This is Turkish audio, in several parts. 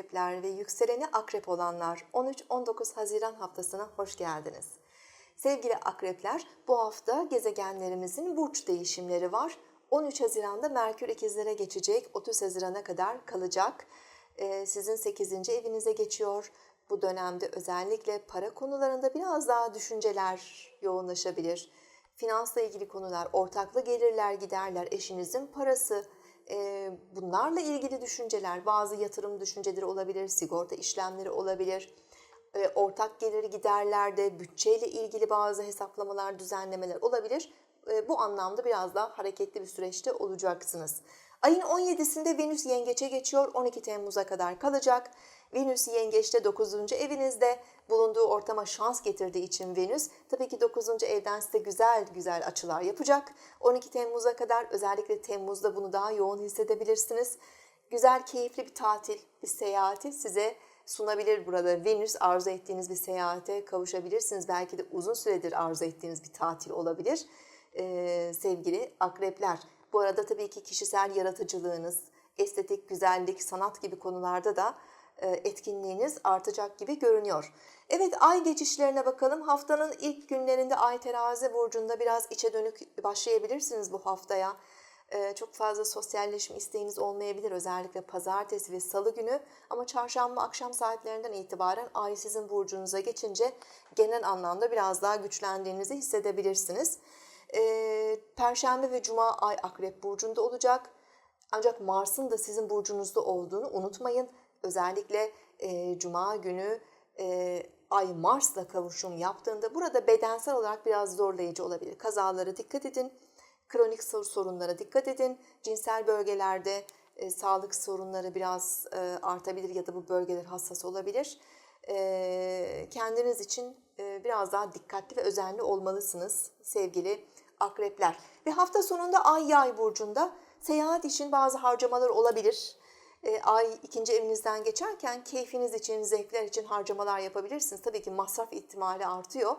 akrepler ve yükseleni akrep olanlar 13-19 Haziran haftasına hoş geldiniz. Sevgili akrepler, bu hafta gezegenlerimizin burç değişimleri var. 13 Haziran'da Merkür ikizlere geçecek, 30 Haziran'a kadar kalacak. Ee, Sizin 8. evinize geçiyor. Bu dönemde özellikle para konularında biraz daha düşünceler yoğunlaşabilir. Finansla ilgili konular, ortaklı gelirler, giderler, eşinizin parası, bunlarla ilgili düşünceler, bazı yatırım düşünceleri olabilir, sigorta işlemleri olabilir. Ortak gelir giderlerde bütçeyle ilgili bazı hesaplamalar, düzenlemeler olabilir. Bu anlamda biraz daha hareketli bir süreçte olacaksınız. Ayın 17'sinde Venüs Yengeç'e geçiyor. 12 Temmuz'a kadar kalacak. Venüs Yengeç'te 9. evinizde bulunduğu ortama şans getirdiği için Venüs tabii ki 9. evden size güzel güzel açılar yapacak. 12 Temmuz'a kadar özellikle Temmuz'da bunu daha yoğun hissedebilirsiniz. Güzel, keyifli bir tatil, bir seyahati size sunabilir burada. Venüs arzu ettiğiniz bir seyahate kavuşabilirsiniz. Belki de uzun süredir arzu ettiğiniz bir tatil olabilir. Ee, sevgili akrepler. Bu arada tabii ki kişisel yaratıcılığınız, estetik, güzellik, sanat gibi konularda da e, etkinliğiniz artacak gibi görünüyor. Evet ay geçişlerine bakalım. Haftanın ilk günlerinde ay terazi burcunda biraz içe dönük başlayabilirsiniz bu haftaya. Ee, Çok fazla sosyalleşme isteğiniz olmayabilir özellikle pazartesi ve salı günü ama çarşamba akşam saatlerinden itibaren ay sizin burcunuza geçince genel anlamda biraz daha güçlendiğinizi hissedebilirsiniz. Ee, Perşembe ve cuma ay akrep burcunda olacak. Ancak Mars'ın da sizin burcunuzda olduğunu unutmayın. Özellikle e, Cuma günü e, Ay Mars'la kavuşum yaptığında burada bedensel olarak biraz zorlayıcı olabilir. Kazalara dikkat edin, kronik sor- sorunlara dikkat edin. Cinsel bölgelerde e, sağlık sorunları biraz e, artabilir ya da bu bölgeler hassas olabilir. E, kendiniz için e, biraz daha dikkatli ve özenli olmalısınız sevgili akrepler. Ve hafta sonunda Ay Yay burcunda seyahat için bazı harcamalar olabilir. E, ay ikinci evinizden geçerken keyfiniz için, zevkler için harcamalar yapabilirsiniz. Tabii ki masraf ihtimali artıyor.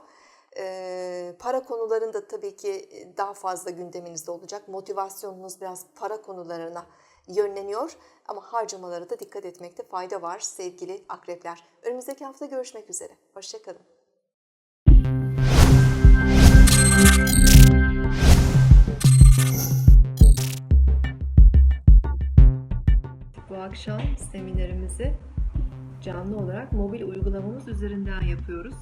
E, para konularında tabii ki daha fazla gündeminizde olacak. Motivasyonunuz biraz para konularına yönleniyor. Ama harcamalara da dikkat etmekte fayda var sevgili akrepler. Önümüzdeki hafta görüşmek üzere. Hoşçakalın. Bu akşam seminerimizi canlı olarak mobil uygulamamız üzerinden yapıyoruz.